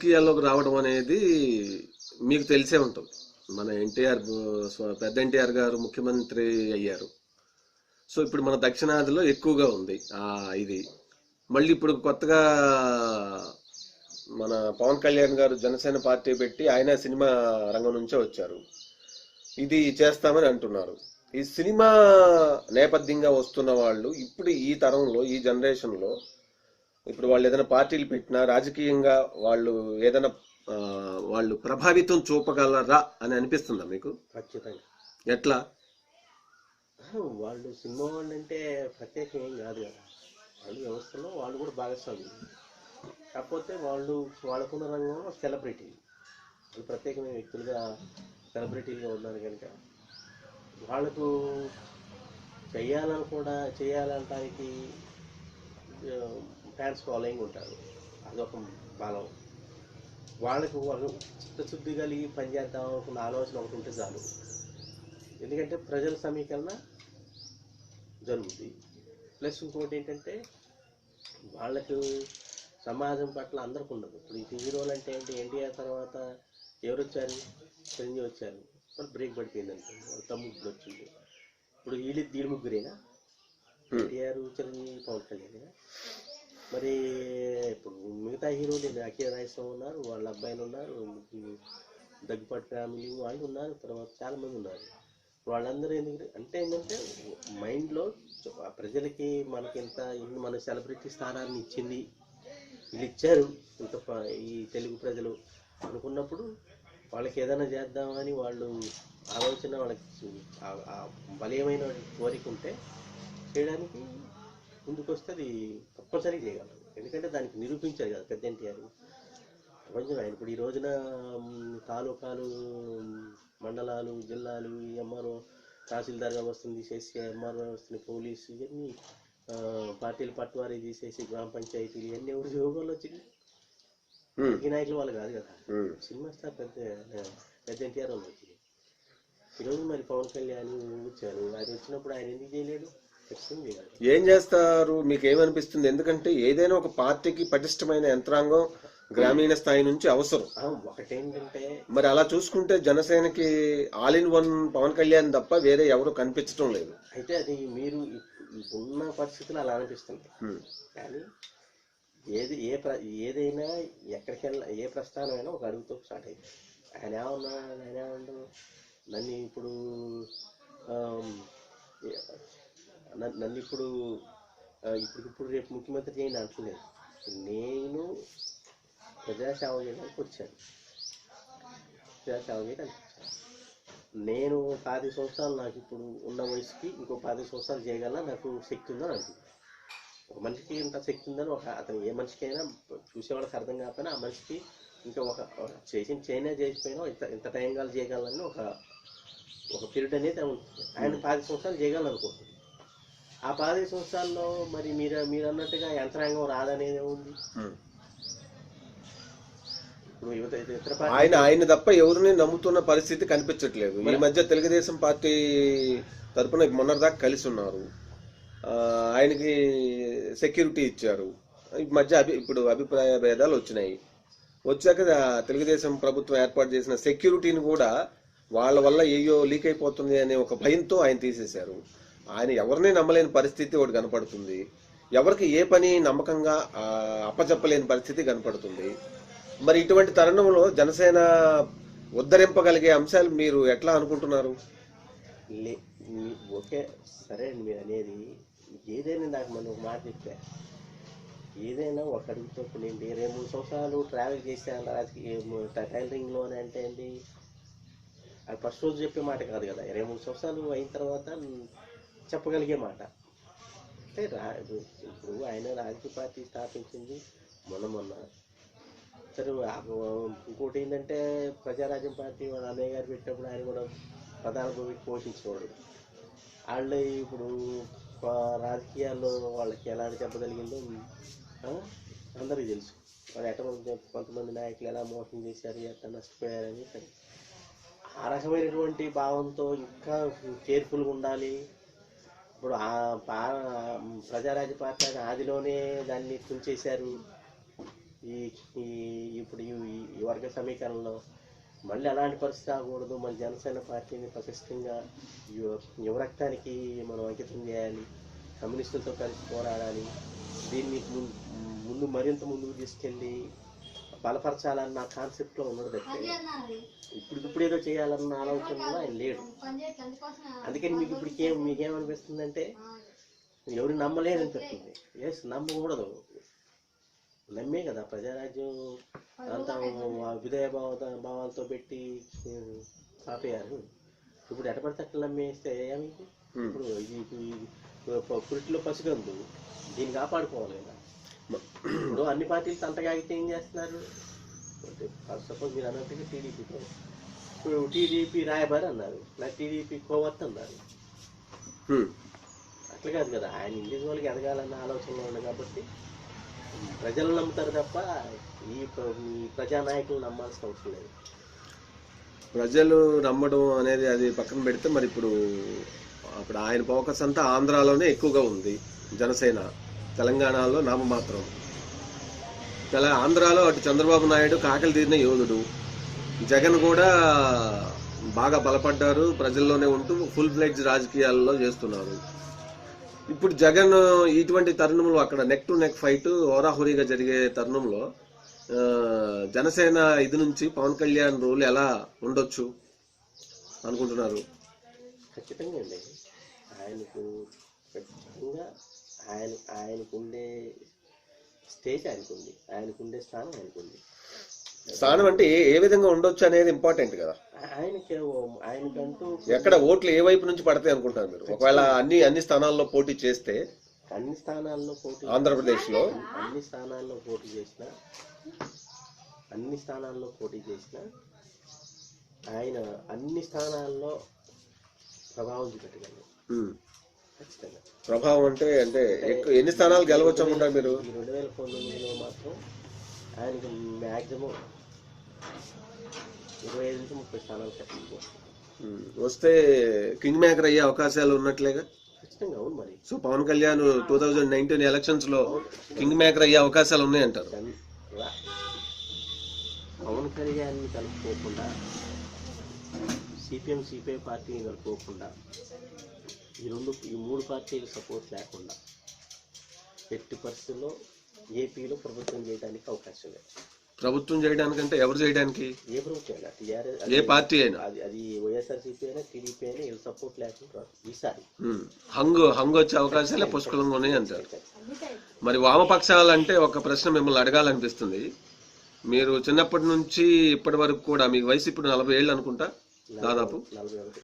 రాజకీయాల్లోకి రావడం అనేది మీకు తెలిసే ఉంటుంది. మన ఎన్టీఆర్ పెద్ద ఎన్టీఆర్ గారు ముఖ్యమంత్రి అయ్యారు. సో ఇప్పుడు మన దక్షిణాదిలో ఎక్కువగా ఉంది ఆ ఇది. మళ్ళీ ఇప్పుడు కొత్తగా మన పవన్ కళ్యాణ్ గారు జనసేన పార్టీ పెట్టి ఆయన సినిమా రంగం నుంచే వచ్చారు. ఇది చేస్తామని అంటున్నారు. ఈ సినిమా నేపథ్యంగా వస్తున్న వాళ్ళు ఇప్పుడు ఈ తరంలో ఈ జనరేషన్లో ఇప్పుడు వాళ్ళు ఏదైనా పార్టీలు పెట్టినా రాజకీయంగా వాళ్ళు ఏదైనా వాళ్ళు ప్రభావితం చూపగలరా అని అనిపిస్తుందా మీకు? ఖచ్చితంగా. ఎట్లా? వాళ్ళు సినిమా వాళ్ళు అంటే ప్రత్యేకం ఏం కాదు కదా. వాళ్ళు వ్యవస్థలో వాళ్ళు కూడా భాగస్వాములు. కాకపోతే వాళ్ళు వాళ్ళకున్న రంగంలో సెలబ్రిటీ. వాళ్ళు ప్రత్యేకమైన వ్యక్తులుగా సెలబ్రిటీలుగా ఉన్నారు కనుక వాళ్ళకు చేయాలని కూడా చేయాలంటానికి ఫ్యాన్స్ ఫాలోయింగ్ ఉంటారు. అదొక బలం వాళ్ళకు వాళ్ళు చిత్తశుద్ధి కలిగి పనిచేద్దాం అనుకున్న ఆలోచన ఒకటి ఉంటే చాలు. ఎందుకంటే ప్రజల సమీకరణ జరుగుతుంది ప్లస్ ఇంకోటి ఏంటంటే వాళ్ళకు సమాజం పట్ల అందరికి ఉండదు. ఇప్పుడు ఈ హీరోలు అంటే ఏంటి? ఎన్టీఆర్ తర్వాత ఎవరు వచ్చారు? చిరంజీవి వచ్చారు. వాళ్ళు బ్రేక్ పడిపోయింది అనుకోండి వాళ్ళ తమ్ముడు వచ్చింది ఇప్పుడు వీళ్ళు వీళ్ళు ముగ్గురేనా. ఎన్టీఆర్ చిరంజీవి పవన్ కళ్యాణ్ మరి ఇప్పుడు మిగతా హీరోలు అఖిల రాజస్వామి ఉన్నారు వాళ్ళ అబ్బాయిలు ఉన్నారు దగ్గుపాటి ఫ్యామిలీ వాళ్ళు ఉన్నారు తర్వాత చాలా మంది ఉన్నారు. వాళ్ళందరూ ఎందుకు అంటే ఏంటంటే మైండ్లో ప్రజలకి మనకి ఎంత మన సెలబ్రిటీ స్థానాన్ని ఇచ్చింది వీళ్ళు ఇచ్చారు ఇంత ఈ తెలుగు ప్రజలు అనుకున్నప్పుడు వాళ్ళకి ఏదైనా చేద్దామని వాళ్ళు ఆలోచన వాళ్ళకి బలీయమైన కోరిక ఉంటే చేయడానికి ముందుకు వస్తే అది తప్పనిసరిగా చేయగలరు. ఎందుకంటే దానికి నిరూపించారు కదా పెద్ద ఎన్టీఆర్. ప్రపంచం ఆయన ఇప్పుడు ఈ రోజున తాలూకాలు మండలాలు జిల్లాలు ఈ ఎంఆర్ఓ తహసీల్దార్ వ్యవస్థను తీసేసి ఎంఆర్ఓ వ్యవస్థని పోలీసు ఇవన్నీ పార్టీలు పట్టువారీ తీసేసి గ్రామ పంచాయతీలు ఇవన్నీ ఎవరు యోగాలు వచ్చింది? ఈ నాయకులు వాళ్ళు కాదు కదా. సినిమా స్టార్ పెద్ద పెద్ద ఎన్టీఆర్ వాళ్ళు వచ్చింది. ఈరోజు మరి పవన్ కళ్యాణ్ వచ్చారు. ఆయన వచ్చినప్పుడు ఆయన ఎందుకు చేయలేడు ఏం చేస్తారు? మీకు ఏమనిపిస్తుంది ఎందుకంటే ఏదైనా ఒక పార్టీకి పటిష్టమైన యంత్రాంగం గ్రామీణ స్థాయి నుంచి అవసరం. ఒకటేంటంటే మరి అలా చూసుకుంటే జనసేనకి all in one Pawan Kalyan తప్ప వేరే ఎవరు కనిపించడం లేదు. అయితే అది మీరు ఉన్న పరిస్థితులు అలా అనిపిస్తుంది. కానీ ఏది ఏ ప్ర ఏదైనా ఎక్కడికి ఏ ప్రస్థానమైనా ఒక అడుగుతో స్టార్ట్ అయింది ఆయన ఏమన్నా ఆయన ఏమన్నా నన్ను ఇప్పుడు నన్ను ఇప్పుడు ఇప్పుడు ఇప్పుడు రేపు ముఖ్యమంత్రి చేయండి అంటలేదు నేను ప్రజాసేవ చేయడానికి వచ్చాను. ప్రజాసేవ చేయడానికి వచ్చాను. నేను పది సంవత్సరాలు నాకు ఇప్పుడు ఉన్న వయసుకి ఇంకో పది సంవత్సరాలు చేయగల నాకు శక్తి ఉందని అనుకుంటున్నాను ఒక మనిషికి ఇంత శక్తి ఉందని ఒక అతను ఏ మనిషికైనా చూసేవాళ్ళకి అర్థం కాకపోయినా ఆ మనిషికి ఇంకా ఒక ఒక చేసి చైనా చేసిపోయినా ఇంత ఇంత టైం కాలు చేయగలని ఒక ఒక పీరియడ్ అనేది ఉంటుంది. ఆయన పది సంవత్సరాలు చేయగలనుకుంటుంది ఆ పది సంవత్సరాల్లో మరి మీరు మీరు అన్నట్టుగా యంత్రాంగం రాదనేది ఉంది. ఆయన ఆయన తప్ప ఎవరిని నమ్ముతున్న పరిస్థితి కనిపించట్లేదు. ఈ మధ్య తెలుగుదేశం పార్టీ తరపున మొన్నటిదాకా కలిసి ఉన్నారు. ఆయనకి సెక్యూరిటీ ఇచ్చారు. ఈ మధ్య అభి ఇప్పుడు అభిప్రాయ భేదాలు వచ్చినాయి. వచ్చాక తెలుగుదేశం ప్రభుత్వం ఏర్పాటు చేసిన సెక్యూరిటీని కూడా వాళ్ళ వల్ల ఏయో లీక్ అయిపోతుంది అనే ఒక భయంతో ఆయన తీసేశారు. ఆయన ఎవరిని నమ్మలేని పరిస్థితి ఒకటి కనపడుతుంది. ఎవరికి ఏ పని నమ్మకంగా అప్పచెప్పలేని పరిస్థితి కనపడుతుంది. మరి ఇటువంటి తరుణంలో జనసేన ఉద్ధరింపగలిగే అంశాలు మీరు ఎట్లా అనుకుంటున్నారు? లే ఓకే సరే అండి మీరు అనేది ఏదైనా నాకు మనం ఒక మాట చెప్తే ఏదైనా ఒక అడుగుతో ఇప్పుడు నేను ఇరవై మూడు సంవత్సరాలు ట్రావెల్ చేశాను రాజకీయ టైలరింగ్లోనే అంటే అండి అది ఫస్ట్ రోజు చెప్పే మాట కాదు కదా. ఇరవై మూడు సంవత్సరాలు అయిన తర్వాత చెప్పగలిగే మాట అంటే రా ఇప్పుడు ఆయన రాజకీయ పార్టీ స్థాపించింది మొన్న మొన్న. సరే ఇంకోటి ఏంటంటే ప్రజారాజ్యం పార్టీ వాళ్ళ అన్నయ్య గారు పెట్టినప్పుడు ఆయన కూడా ప్రధాన భూమికి పోషించేవాడు వాళ్ళు ఇప్పుడు రాజకీయాల్లో వాళ్ళకి ఎలా చెప్పగలిగిందో అందరికీ తెలుసు. వాళ్ళు ఎట్ట కొంతమంది నాయకులు ఎలా మోసం చేశారు ఎట్లా నష్టపోయారని సరే. ఆ రకమైనటువంటి భావంతో ఇంకా కేర్ఫుల్గా ఉండాలి. ఇప్పుడు ఆ పా- ప్రజారాజ్య పార్టీ అని ఆదిలోనే దాన్ని తుంచేశారు. ఈ ఈ ఇప్పుడు ఈ- వర్గ సమీకరణలో మళ్ళీ అలాంటి పరిస్థితి రాకూడదు. మన జనసేన పార్టీని పటిష్టంగా యువ యువరక్తానికి మనం అంకితం చేయాలి. కమ్యూనిస్టులతో కలిసి పోరాడాలి. దీన్ని ముందు మరింత ముందుకు తీసుకెళ్ళి బలపరచాలన్న కాన్సెప్ట్లో ఉన్నది తప్పితే ఇప్పుడు ఇప్పుడు ఏదో చేయాలన్న ఆలోచనలో ఆయన లేడు. అందుకని మీకు ఇప్పటికి ఏం మీకేమనిపిస్తుందంటే ఎవరు నమ్మలేదనిపిస్తుంది ఎస్ నమ్మకూడదు. నమ్మే కదా ప్రజారాజ్యం అంతా విధేయ భావ భావాలతో పెట్టి ఆపేయారు ఇప్పుడు ఎట పడితే అట్లా నమ్మేస్తే. ఇప్పుడు ఇది పురిటిలో పసిగందు. దీన్ని కాపాడుకోవాలి కదా. ఇప్పుడు అన్ని పార్టీలు తంతగాగితే ఏం చేస్తున్నారు? సపోజ్ మీరు అన్నట్టుగా టీడీపీతో ఇప్పుడు టీడీపీ రాయబారి అన్నారు నాకు టీడీపీ కోవత్ అన్నారు. అట్లా కాదు కదా ఆయన ఇండివిజువల్గా ఎదగాలన్న ఆలోచనలో ఉంది కాబట్టి ప్రజలు నమ్ముతారు తప్ప ఈ ప్రజానాయకులు నమ్మాల్సిన అవసరం లేదు. ప్రజలు నమ్మడం అనేది అది పక్కన పెడితే మరి ఇప్పుడు అప్పుడు ఆయన ఫోకస్ అంతా ఆంధ్రాలోనే ఎక్కువగా ఉంది జనసేన. తెలంగాణలో నామమాత్రం. తెల ఆంధ్రాలో అటు చంద్రబాబు నాయుడు కాకలు తీరిన యోధుడు. జగన్ కూడా బాగా బలపడ్డారు ప్రజల్లోనే ఉంటూ ఫుల్ ఫ్లెడ్జ్ రాజకీయాల్లో చేస్తున్నారు. ఇప్పుడు జగన్ ఇటువంటి తరుణంలో అక్కడ నెక్ టు నెక్ ఫైట్ హోరాహోరీగా జరిగే తరుణంలో జనసేన ఇది నుంచి పవన్ కళ్యాణ్ రోల్ ఎలా ఉండొచ్చు అనుకుంటున్నారు? ఖచ్చితంగా అండి. ఆయనకు ఖచ్చితంగా ఆయన ఆయనకు ఉండే స్టేజ్ ఆయనకుంది ఆయనకు ఉండే స్థానం ఆయనకుంది. స్థానం అంటే ఏ విధంగా ఉండొచ్చు అనేది ఇంపార్టెంట్ కదా. ఆయనకి ఆయనకంటూ ఎక్కడ ఓట్లు ఏ వైపు నుంచి పడతాయి అనుకుంటారు మీరు? ఒకవేళ అన్ని అన్ని స్థానాల్లో పోటీ చేస్తే అన్ని స్థానాల్లో పోటీ ఆంధ్రప్రదేశ్లో అన్ని స్థానాల్లో పోటీ చేసిన అన్ని స్థానాల్లో పోటీ చేసిన ఆయన అన్ని స్థానాల్లో ప్రభావం చూపెట్టగలరు ప్రభావం అంటే అంటే ఎక్కువ ఎన్ని స్థానాలు గెలవచ్చు అనుకుంటారు మీరు? రెండు వేల పంతొమ్మిదిలో మాత్రం ఆయనకు మ్యాక్సిమం ఇరవై ఐదు నుంచి ముప్పై స్థానాలు ఖచ్చితంగా. వస్తే కింగ్ మేకర్ అయ్యే అవకాశాలు ఉన్నట్లేగా? ఖచ్చితంగా అవును మరి. So Pawan Kalyan two thousand nineteen ఎలక్షన్స్లో కింగ్ మేకర్ అయ్యే అవకాశాలు ఉన్నాయంటారు. పవన్ కళ్యాణ్ని కలుపుకోకుండా సిపిఎం సిపిఐ పార్టీని కలుపుకోకుండా ఈ రెండు ఈ మూడు పార్టీల సపోర్ట్ లేకుండా ఎట్టి పరిస్థితుల్లో ఏపీలో ప్రభుత్వం చేయడానికి అవకాశం లేదు. ప్రభుత్వం చేయడానికంటే ఎవరు చేయడానికి? ఏ ప్రభుత్వం ఏ పార్టీ అయినా. అది అది వైఎస్ఆర్సీపీ అయినా టీడీపీ అయినా వీళ్ళ సపోర్ట్ లేకుండా. ఈసారి. హంగు హంగు వచ్చే అవకాశాలే పుష్కలంగా ఉన్నాయి అంటారు. మరి వామపక్షాలు అంటే ఒక ప్రశ్న మిమ్మల్ని అడగాలనిపిస్తుంది. మీరు చిన్నప్పటి నుంచి ఇప్పటి వరకు కూడా మీకు వయసు ఇప్పుడు నలభై ఏళ్ళు అనుకుంటా? దాదాపు?